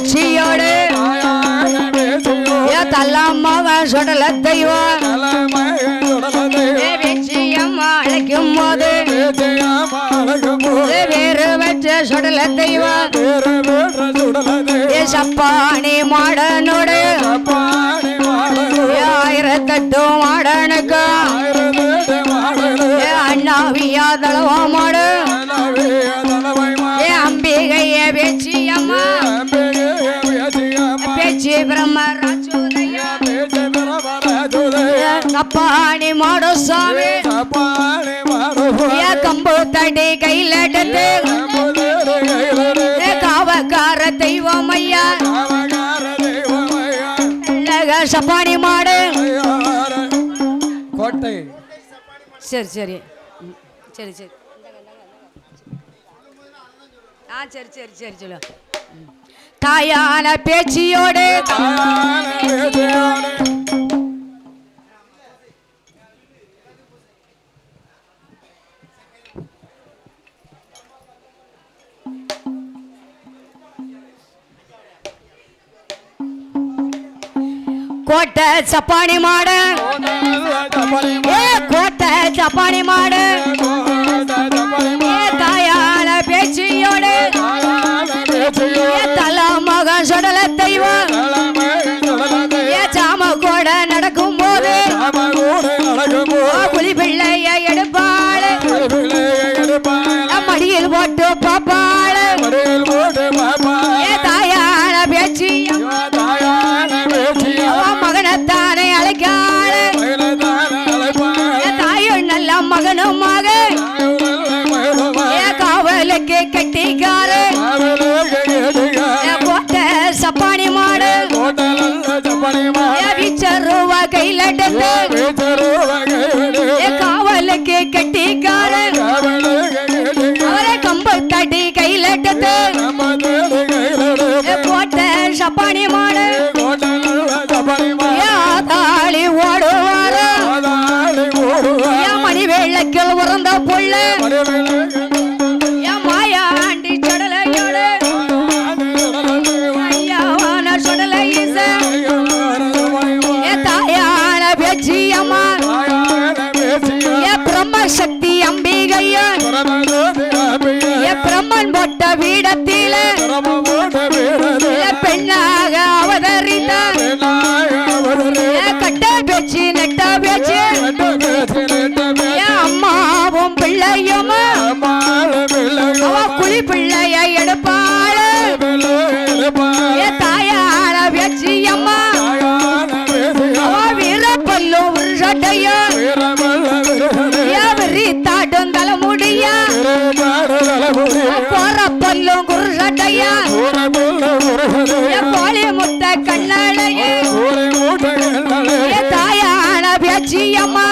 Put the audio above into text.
பேச்சியோடு ஏ சுடல தெய்வம். ஏ அழைக்கும் போது. வேறு வச்ச சுடல தெய்வம். ஏ சப்பானி மாடனோடு. ஏ மாடனுக்கு. ஏ அண்ணாவியா தளவா மாடு. கப்பாணி மாடு சாமி. ஏ கம்பு தடி கையில் எடுத்து. காவக்கார தெய்வம் ஐயா சப்பானி மாடு? கோட்டை. சரி சரி. சரி சரி. ஆ சரி சரி சரி சொல்லு. தாயான பேச்சியோடு. மாடு. ஏ கோட்டை சப்பானி மாடு. ஏ தாயான பேச்சியோடு. ஏ தலா மகன் சுடல தெய்வம். ஏ சாம கூட நடக்கும் போது புலி பிள்ளைய எடுப்பாள். மடியில் போட்டு காவலுக்கு கட்டிக்காரு. போட்ட சப்பானி மாடு. ஏ கையில் காவலுக்கு கட்டிக்காரு. அவரை கம்பு தட்டி கையில் போட்ட சப்பானி மாடு. தாயான பேச்சியம்மா ஏ பிரம்ம சக்தி அம்பிகையா. ஏ பிரம்மன் போட்ட வீடத்தில. பெண்ணாக அவதரித்தார் மூட்டையா? கோழி முத்த கண்ணடையே. தாயான பேச்சியம்மா.